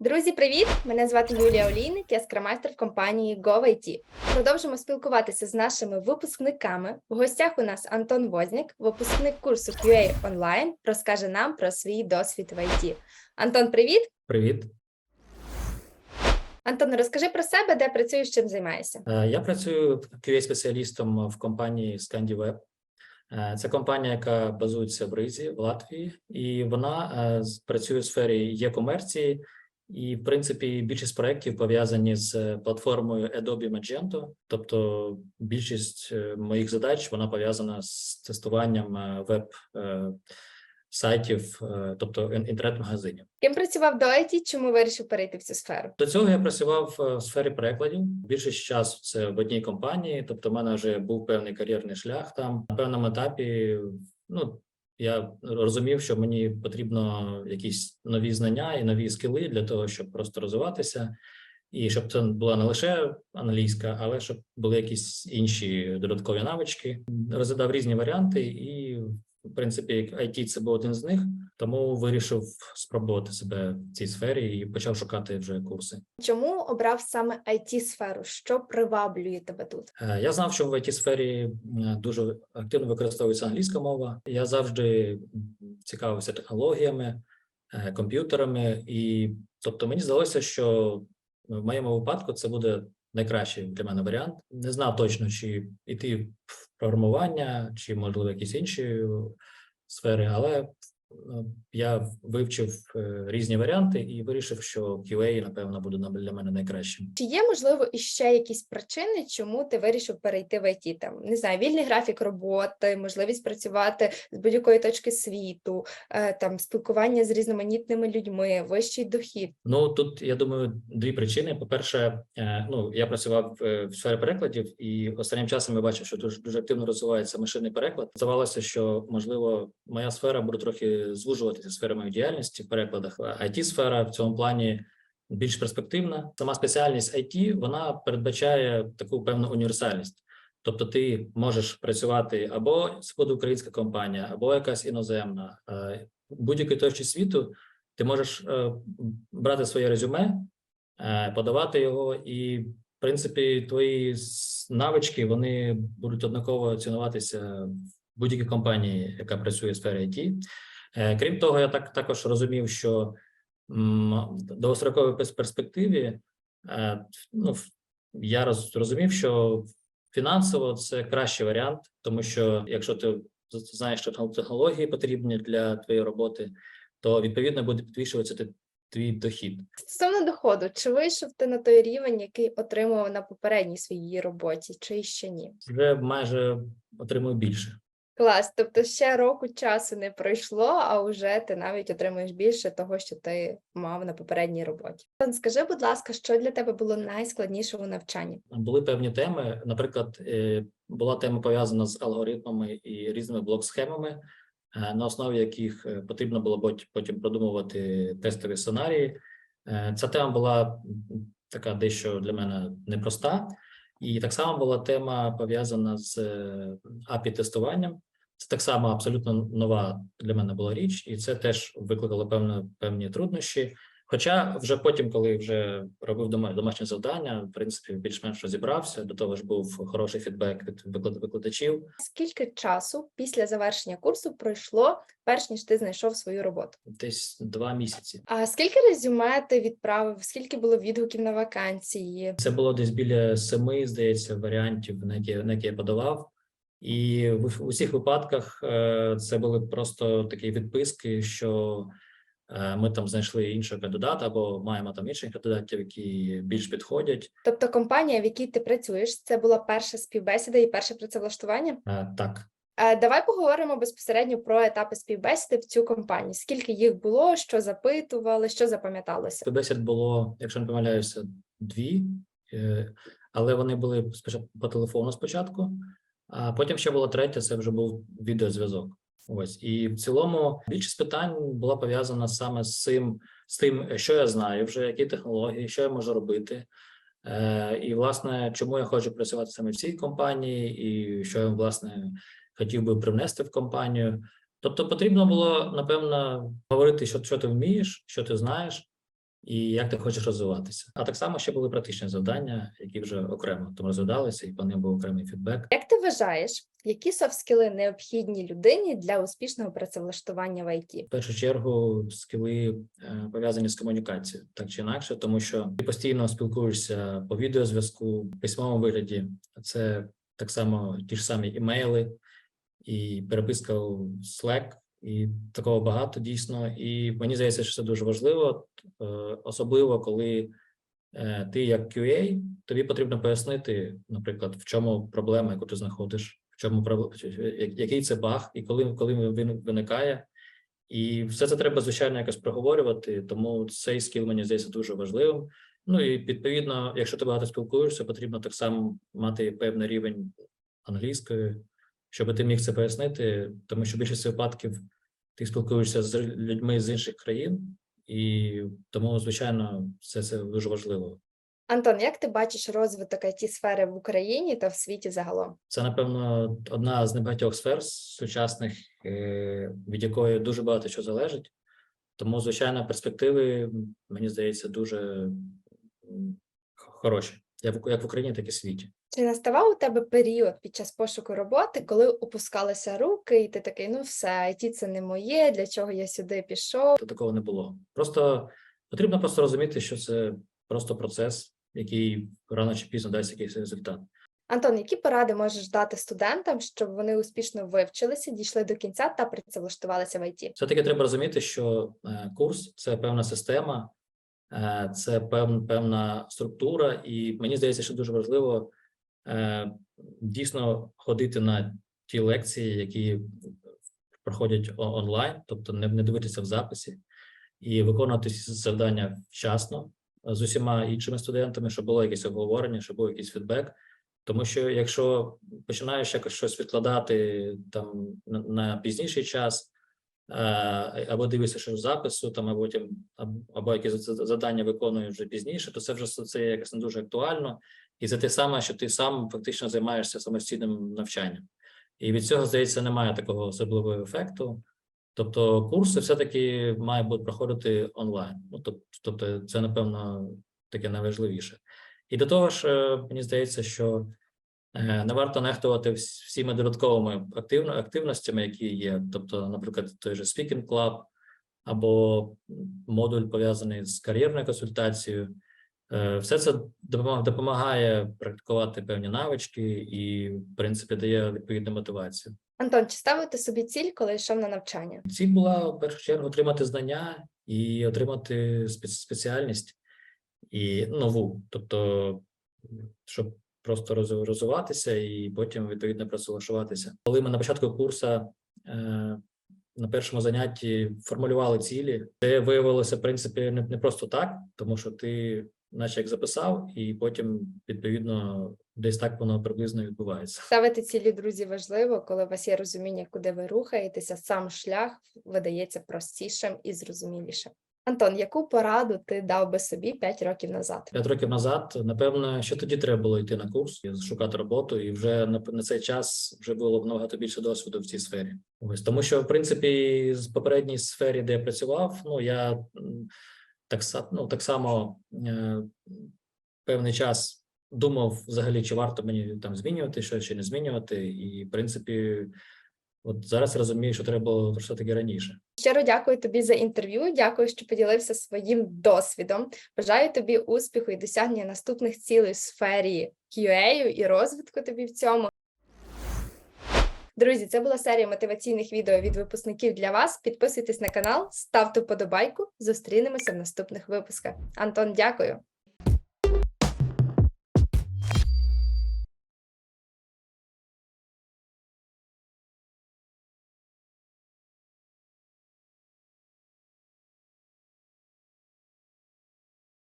Друзі, привіт! Мене звати Юлія Олійник, я скрамайстер в компанії GoIT. Продовжимо спілкуватися з нашими випускниками. В гостях у нас Антон Вознік, випускник курсу QA Online, розкаже нам про свій досвід в IT. Антон, привіт! Привіт, Антон, розкажи про себе, де працюєш, чим займаєшся. Е, я працюю QA-спеціалістом в компанії ScandiWeb. Е, Це компанія, яка базується в Ризі в Латвії, і вона е, працює в сфері є-комерції. І, в принципі, більшість проєктів пов'язані з платформою Adobe Magento. Тобто, більшість е, моїх задач вона пов'язана з тестуванням е, веб е, сайтів, е, тобто інтернет-магазинів. Ким працював до IT, чому вирішив перейти в цю сферу? До цього я працював е, в сфері перекладів. Більшість часу це в одній компанії, тобто, в мене вже був певний кар'єрний шлях там. На певному етапі, ну я розумів, що мені потрібно якісь нові знання і нові скіли для того, щоб просто розвиватися, і щоб це була не лише англійська, але щоб були якісь інші додаткові навички. Розглядав різні варіанти, і в принципі, IT це був один з них. Тому вирішив спробувати себе в цій сфері і почав шукати вже курси. Чому обрав саме it сферу? Що приваблює тебе тут? Е, Я знав, що в it сфері дуже активно використовується англійська мова. Я завжди цікавився технологіями, е, комп'ютерами, і тобто мені здалося, що в моєму випадку це буде найкращий для мене варіант. Не знав точно, чи йти в програмування, чи можливо якісь інші сфери, але е, я вивчив е, різні варіанти і вирішив, що QA, напевно, буде для мене найкращим. Чи є можливо іще якісь причини, чому ти вирішив перейти в IT? Там не знаю, вільний графік роботи, можливість працювати з будь-якої точки світу, е, там спілкування з різноманітними людьми, вищий дохід. Ну тут я думаю, дві причини. По-перше, е, ну я працював в сфері перекладів, і останнім часом я бачив, що дуже дуже активно розвивається машинний переклад. Здавалося, що можливо моя сфера буде трохи звужуватися сфери моєї діяльності в перекладах. it сфера в цьому плані більш перспективна. Сама спеціальність IT, вона передбачає таку певну універсальність. Тобто, ти можеш працювати або сходоукраїнська компанія, або якась іноземна, е, будь-якої точці світу. Ти можеш е, брати своє резюме, е, подавати його, і в принципі твої навички вони будуть однаково цінуватися в будь-якій компанії, яка працює в сфері IT. Е, Крім того, я так також розумів, що довгостроковій перспективі е, ну, я роз- розумів, що фінансово це кращий варіант, тому що якщо ти знаєш, що технології потрібні для твоєї роботи, то відповідно буде підвищуватися ти- твій дохід. Стосовно доходу, чи вийшов ти на той рівень, який отримував на попередній своїй роботі, чи ще ні? Вже майже отримую більше. Клас, тобто ще року часу не пройшло, а вже ти навіть отримуєш більше того, що ти мав на попередній роботі. Скажи, будь ласка, що для тебе було найскладніше у навчанні? Були певні теми. Наприклад, е, була тема пов'язана з алгоритмами і різними блок-схемами, е, на основі яких е, потрібно було потім продумувати тестові сценарії. Ця тема була така дещо для мене непроста, і так само була тема пов'язана з API тестуванням. Це так само абсолютно нова для мене була річ, і це теж викликало певні, певні труднощі. Хоча вже потім, коли вже робив дома- домашнє завдання, в принципі, більш-менш розібрався. До того ж, був хороший фідбек від виклад- викладачів. Скільки часу після завершення курсу пройшло, перш ніж ти знайшов свою роботу? Десь два місяці. А скільки резюме ти відправив? Скільки було відгуків на вакансії? Це було десь біля семи, здається, варіантів, на які, на які я подавав. І в усіх випадках е, це були просто такі відписки, що е, ми там знайшли іншого кандидата, або маємо там інших кандидатів, які більш підходять. Тобто компанія, в якій ти працюєш, це була перша співбесіда і перше працевлаштування? Е, Так, Давай поговоримо безпосередньо про етапи співбесіди в цю компанію. Скільки їх було, що запитували, що запам'яталося? Співбесід було, якщо не помиляюся, дві, але вони були по телефону спочатку, а потім ще була третя, це вже був відеозв'язок. Ось і в цілому більшість питань була пов'язана саме з цим, з тим, що я знаю, вже які технології, що я можу робити. Е, і, власне, чому я хочу працювати саме в цій компанії, і що я власне хотів би привнести в компанію. Тобто, потрібно було напевно говорити, що, що ти вмієш, що ти знаєш, і як ти хочеш розвиватися. А так само ще були практичні завдання, які вже окремо там розглядалися, і по ним був окремий фідбек. Як ти вважаєш, які софт-скіли необхідні людині для успішного працевлаштування в ІТ? В першу чергу скіли е, пов'язані з комунікацією, так чи інакше, тому що ти постійно спілкуєшся по відеозв'язку, в письмовому вигляді. Це так само ті ж самі імейли і переписка у Slack, і такого багато дійсно. І мені здається, що це дуже важливо, е, особливо коли е, ти як QA, тобі потрібно пояснити, наприклад, в чому проблема, яку ти знаходиш, в чому який це баг, і коли, коли він виникає. І все це треба, звичайно, якось проговорювати, тому цей скіл мені здається дуже важливим. Ну і відповідно, якщо ти багато спілкуєшся, потрібно так само мати певний рівень англійської, щоб ти міг це пояснити, тому що в більшості випадків ти спілкуєшся з людьми з інших країн, і тому, звичайно, все це дуже важливо. Антон, як ти бачиш розвиток it сфери в Україні та в світі загалом? Це, напевно, одна з небагатьох сфер сучасних, е, від якої дуже багато що залежить. Тому, звичайно, перспективи, мені здається, дуже хороші, як в Україні, так і в світі. Чи наставав у тебе період під час пошуку роботи, коли опускалися руки, і ти такий, ну все, IT це не моє, для чого я сюди пішов? То такого не було. Просто потрібно просто розуміти, що це просто процес, який рано чи пізно дасть якийсь результат. Антон, які поради можеш дати студентам, щоб вони успішно вивчилися, дійшли до кінця та працевлаштувалися в IT? Все-таки треба розуміти, що е, курс це певна система, це пев, певна структура, і мені здається, що дуже важливо е, дійсно ходити на ті лекції, які проходять онлайн, тобто не, дивитися в записі, і виконувати завдання вчасно е, з усіма іншими студентами, щоб було якесь обговорення, щоб був якийсь фідбек. Тому що якщо починаєш якось щось відкладати там на, пізніший час, е, або дивишся, що в запису, там або потім або якісь за- за- завдання виконуєш вже пізніше, то це вже це якось не дуже актуально, і це те саме, що ти сам фактично займаєшся самостійним навчанням. І від цього здається немає такого особливого ефекту. Тобто курси все-таки бути проходити онлайн. Ну тобто, це напевно таке найважливіше. І до того ж, е, мені здається, що е, не варто нехтувати вс- всіма додатковими активно, активностями, які є. Тобто, наприклад, той же Speaking Club або модуль пов'язаний з кар'єрною консультацією. Е, Все це допомагає практикувати певні навички і, в принципі, дає відповідну мотивацію. Антон, чи ставив ти собі ціль, коли йшов на навчання? Ціль була в першу чергу отримати знання і отримати спеціальність і нову, тобто, щоб просто роз- розвиватися і потім відповідно працевлаштуватися. Коли ми на початку курсу е, на першому занятті формулювали цілі, це виявилося в принципі не просто так, тому що ти, наче як записав, і потім відповідно десь так воно приблизно відбувається. Ставити цілі, друзі, важливо, коли у вас є розуміння, куди ви рухаєтеся, сам шлях видається простішим і зрозумілішим. Антон, яку пораду ти дав би собі 5 років назад? П'ять років назад, напевно, що тоді треба було йти на курс, і шукати роботу, і вже на цей час вже було б набагато більше досвіду в цій сфері. Ось тому, що в принципі з попередній сфері, де я працював, ну я так ну, так само е, певний час думав взагалі, чи варто мені там змінювати щось, чи не змінювати. І в принципі, от зараз розумію, що треба було все таки раніше. Щиро дякую тобі за інтерв'ю. Дякую, що поділився своїм досвідом. Бажаю тобі успіху і досягнення наступних цілей в сфері QA і розвитку тобі в цьому. Друзі, це була серія мотиваційних відео від випускників для вас. Підписуйтесь на канал, ставте вподобайку. Зустрінемося в наступних випусках. Антон, дякую.